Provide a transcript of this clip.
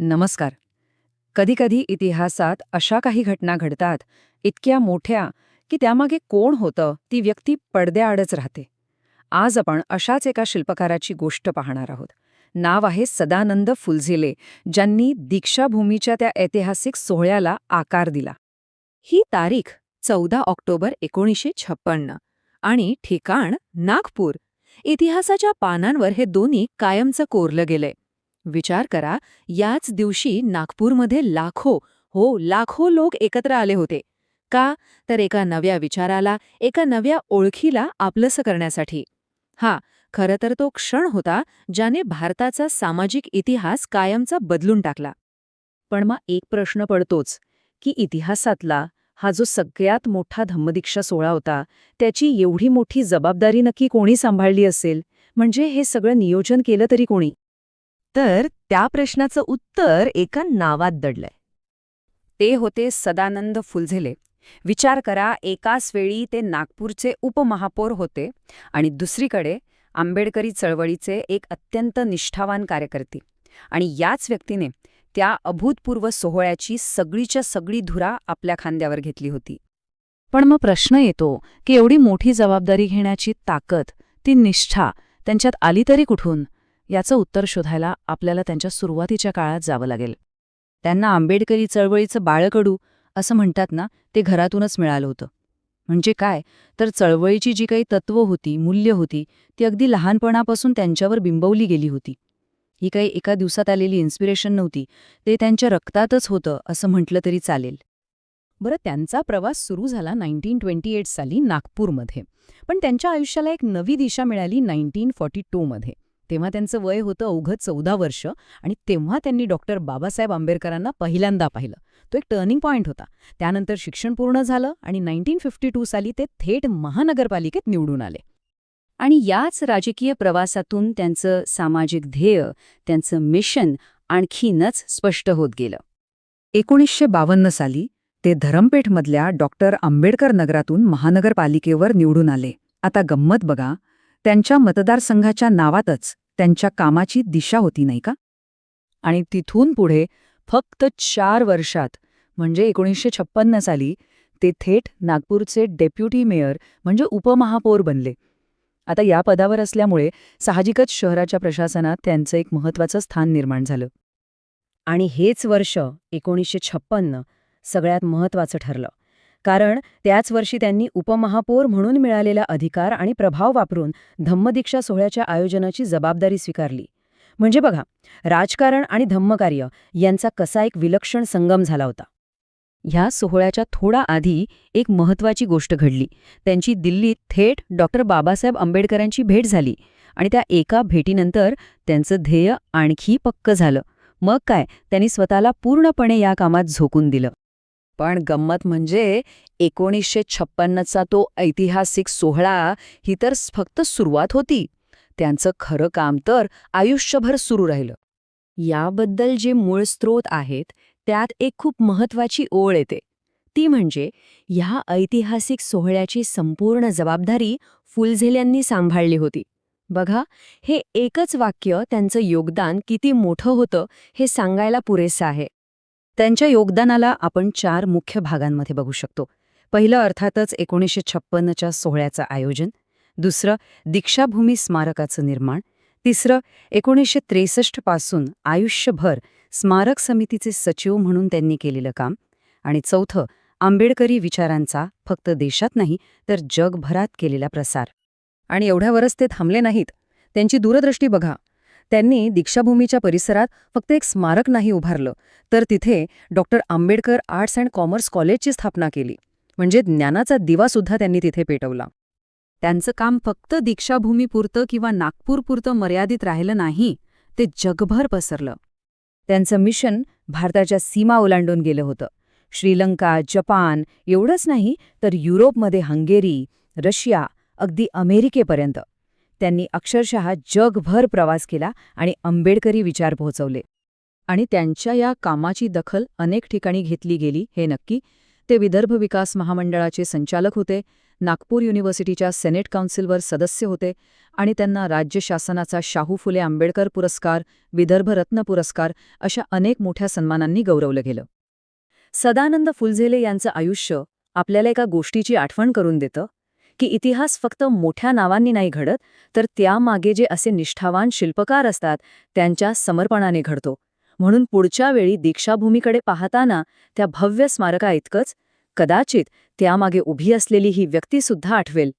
नमस्कार. कधीकधी इतिहासात अशा काही घटना घडतात इतक्या मोठ्या की त्यामागे कोण होतं ती व्यक्ती पडद्याआडच राहते. आज आपण अशाच एका शिल्पकाराची गोष्ट पाहणार आहोत. नाव आहे सदानंद फुलझिले ज्यांनी दीक्षाभूमीच्या त्या ऐतिहासिक सोहळ्याला आकार दिला. ही तारीख चौदा ऑक्टोबर एकोणीसशे छप्पन्न आणि ठिकाण नागपूर. इतिहासाच्या पानांवर हे दोन्ही कायमचं कोरलं गेलंय. विचार करा याच दिवशी नागपूरमध्ये लाखो हो लाखो लोक एकत्र आले होते. का? तर एका नव्या विचाराला एका नव्या ओळखीला आपलंसं करण्यासाठी. हा खरं तर तो क्षण होता ज्याने भारताचा सामाजिक इतिहास कायमचा बदलून टाकला. पण मग एक प्रश्न पडतोच की इतिहासातला हा जो सगळ्यात मोठा धम्मदीक्षा सोहळा होता त्याची एवढी मोठी जबाबदारी नक्की कोणी सांभाळली असेल? म्हणजे हे सगळं नियोजन केलं तरी कोणी? तर त्या प्रश्नाचं उत्तर एका नावात दडलंय. ते होते सदानंद फुलझेले. विचार करा एकाच वेळी ते नागपूरचे उपमहापौर होते आणि दुसरीकडे आंबेडकरी चळवळीचे एक अत्यंत निष्ठावान कार्यकर्ते. आणि याच व्यक्तीने त्या अभूतपूर्व सोहळ्याची सगळीच्या सगळी धुरा आपल्या खांद्यावर घेतली होती. पण मग प्रश्न येतो की एवढी मोठी जबाबदारी घेण्याची ताकद ती निष्ठा त्यांच्यात आली तरी कुठून? याचं उत्तर शोधायला आपल्याला त्यांच्या सुरुवातीच्या काळात जावं लागेल. त्यांना आंबेडकरी चळवळीचं बाळकडू असं म्हणतात ना ते घरातूनच मिळालं होतं. म्हणजे काय? तर चळवळीची जी काही तत्त्व होती मूल्य होती ती अगदी लहानपणापासून त्यांच्यावर बिंबवली गेली होती. ही काही एका दिवसात आलेली इन्स्पिरेशन नव्हती. ते त्यांच्या रक्तातच होतं असं म्हटलं तरी चालेल. बरं त्यांचा प्रवास सुरू झाला नाईन्टीन ट्वेंटी एट साली नागपूरमध्ये. पण त्यांच्या आयुष्याला एक नवी दिशा मिळाली नाईन्टीन फॉर्टी टूमध्ये. तेव्हा त्यांचं वय होतं अवघं चौदा वर्ष आणि तेव्हा त्यांनी डॉक्टर बाबासाहेब आंबेडकरांना पहिल्यांदा पाहिलं. तो एक टर्निंग पॉईंट होता. त्यानंतर शिक्षण पूर्ण झालं आणि नाईन्टीन फिफ्टी टू साली ते थेट महानगरपालिकेत निवडून आले. आणि याच राजकीय प्रवासातून त्यांचं सामाजिक ध्येय त्यांचं मिशन आणखीनच स्पष्ट होत गेलं. एकोणीसशे बावन्न साली ते धरमपेठमधल्या डॉक्टर आंबेडकर नगरातून महानगरपालिकेवर निवडून आले. आता गंमत बघा त्यांच्या मतदारसंघाच्या नावातच त्यांच्या कामाची दिशा होती नाही का? आणि तिथून पुढे फक्त चार वर्षात म्हणजे एकोणीसशे छप्पन्न साली ते थेट नागपूरचे डेप्युटी मेयर म्हणजे उपमहापौर बनले. आता या पदावर असल्यामुळे साहजिकच शहराच्या प्रशासनात त्यांचं एक महत्वाचं स्थान निर्माण झालं. आणि हेच वर्ष एकोणीसशे छप्पन्न सगळ्यात महत्वाचं ठरलं. कारण त्याच वर्षी त्यांनी उपमहापौर म्हणून मिळालेला अधिकार आणि प्रभाव वापरून धम्मदीक्षा सोहळ्याच्या आयोजनाची जबाबदारी स्वीकारली. म्हणजे बघा राजकारण आणि धम्मकार्य यांचा कसा एक विलक्षण संगम झाला होता. ह्या सोहळ्याच्या थोडा आधी एक महत्वाची गोष्ट घडली. त्यांची दिल्लीत थेट डॉक्टर बाबासाहेब आंबेडकरांची भेट झाली आणि त्या एका भेटीनंतर त्यांचं ध्येय आणखी पक्क झालं. मग काय त्यांनी स्वतःला पूर्णपणे या कामात झोकून दिलं. पण गंमत म्हणजे एकोणीसशे छप्पन्नचा तो ऐतिहासिक सोहळा ही तर फक्त सुरुवात होती. त्यांचं खरं काम तर आयुष्यभर सुरू राहिलं. याबद्दल जे मूळ स्रोत आहेत त्यात एक खूप महत्वाची ओळ येते. ती म्हणजे ह्या ऐतिहासिक सोहळ्याची संपूर्ण जबाबदारी फुलझेल्यांनी सांभाळली होती. बघा हे एकच वाक्य त्यांचं योगदान किती मोठं होतं हे सांगायला पुरेसं आहे. त्यांच्या योगदानाला आपण चार मुख्य भागांमध्ये बघू शकतो. पहिलं अर्थातच एकोणीसशे छप्पन्नच्या सोहळ्याचं आयोजन. दुसरं दीक्षाभूमी स्मारकाचं निर्माण. तिसरं एकोणीसशे त्रेसष्टपासून आयुष्यभर स्मारक समितीचे सचिव म्हणून त्यांनी केलेलं काम. आणि चौथं आंबेडकरी विचारांचा फक्त देशात नाही तर जगभरात केलेला प्रसार. आणि एवढ्यावरच ते थांबले नाहीत. त्यांची दूरदृष्टी बघा. त्यांनी दीक्षाभूमीच्या परिसरात फक्त एक स्मारक नाही उभारलं तर तिथे doctor Ambedkar arts and commerce कॉलेजची स्थापना केली. म्हणजे ज्ञानाचा दिवासुद्धा त्यांनी तिथे पेटवला. त्यांचं काम फक्त दीक्षाभूमीपुरतं किंवा नागपूरपुरतं मर्यादित राहिलं नाही ते जगभर पसरलं. त्यांचं मिशन भारताच्या सीमा ओलांडून गेलं होतं. श्रीलंका जपान एवढंच नाही तर युरोपमध्ये हंगेरी रशिया अगदी अमेरिकेपर्यंत. त्यांनी अक्षरशः जगभर प्रवास केला आणि आंबेडकरी विचार पोहोचवले. आणि त्यांच्या या कामाची दखल अनेक ठिकाणी घेतली गेली हे नक्की. ते विदर्भ विकास महामंडळाचे संचालक होते नागपूर युनिव्हर्सिटीच्या सेनेट काउन्सिलवर सदस्य होते आणि त्यांना राज्य शासनाचा शाहू फुले आंबेडकर पुरस्कार विदर्भ रत्न पुरस्कार अशा अनेक मोठ्या सन्मानांनी गौरवलं गेलं. सदानंद फुलझेले यांचं आयुष्य आपल्याला एका गोष्टीची आठवण करून देतं की इतिहास फक्त मोठ्या नावांनी नाही घडत तर त्यामागे जे असे निष्ठावान शिल्पकार असतात त्यांच्या समर्पणाने घडतो. म्हणून पुढच्या वेळी दीक्षाभूमीकडे पाहताना त्या भव्य स्मारका इतकंच कदाचित त्यामागे उभी असलेली ही व्यक्तीसुद्धा आठवेल.